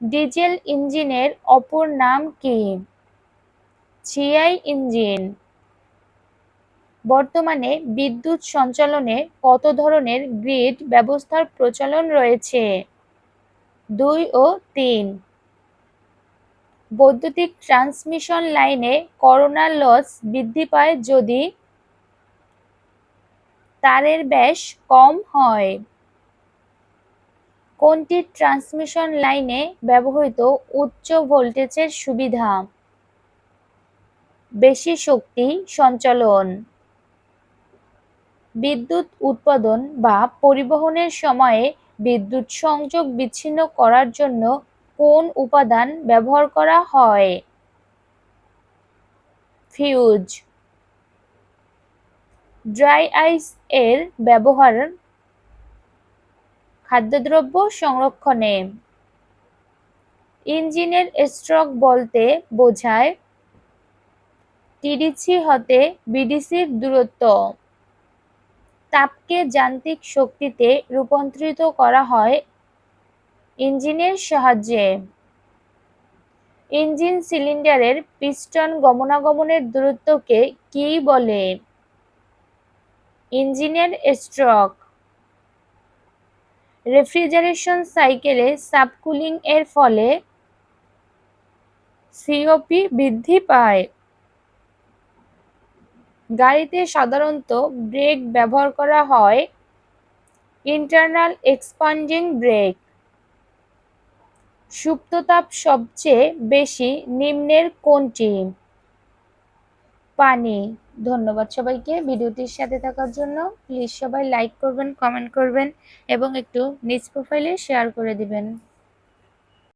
Diesel ইঞ্জিনের অপর নাম কি? C I engine. বর্তমানে বিদ্যুৎ সঞ্চালনে কত ধরনের গ্রিড ব্যবস্থার প্রচলন রয়েছে? দুই ও তিন। বৈদ্যুতিক ট্রান্সমিশন লাইনে করোনা লস বৃদ্ধি পায় যদি তারের ব্যাস কম হয়। কোনটি ট্রান্সমিশন লাইনে ব্যবহৃত উচ্চ ভোল্টেজের সুবিধা? বেশি শক্তি সঞ্চালন। বিদ্যুৎ উৎপাদন বা পরিবহনের সময়ে বিদ্যুৎ সংযোগ বিচ্ছিন্ন করার জন্য কোন উপাদান ব্যবহার করা হয়? ফিউজ। ড্রাই আইস এর ব্যবহার খাদ্যদ্রব্য সংরক্ষণে। ইঞ্জিনের স্ট্রোক বলতে বোঝায় টিডিসি হতে বিডিসির দূরত্ব। তাপকে যান্ত্রিক শক্তিতে রূপান্তরিত করা হয় ইঞ্জিনের সাহায্যে। ইঞ্জিন সিলিন্ডারের পিস্টন গমনাগমনের দূরত্বকে কি বলে? ইঞ্জিনের স্ট্রোক রেফ্রিজারেশন সাইকেলে সাবকুলিং এর ফলে সিওপি বৃদ্ধি পায়। গাড়িতে সাধারণত ব্রেক ব্যবহার করা হয়। ইন্টারনাল এক্সপান্ডিং ব্রেক সুপ্ততাপ সবচেয়ে বেশি নিম্নের কোনটি? পানি। ধন্যবাদ সবাইকে ভিডিওটির সাথে থাকার জন্য। প্লিজ সবাই লাইক করবেন কমেন্ট করবেন এবং একটু নিজ প্রোফাইলে শেয়ার করে দিবেন।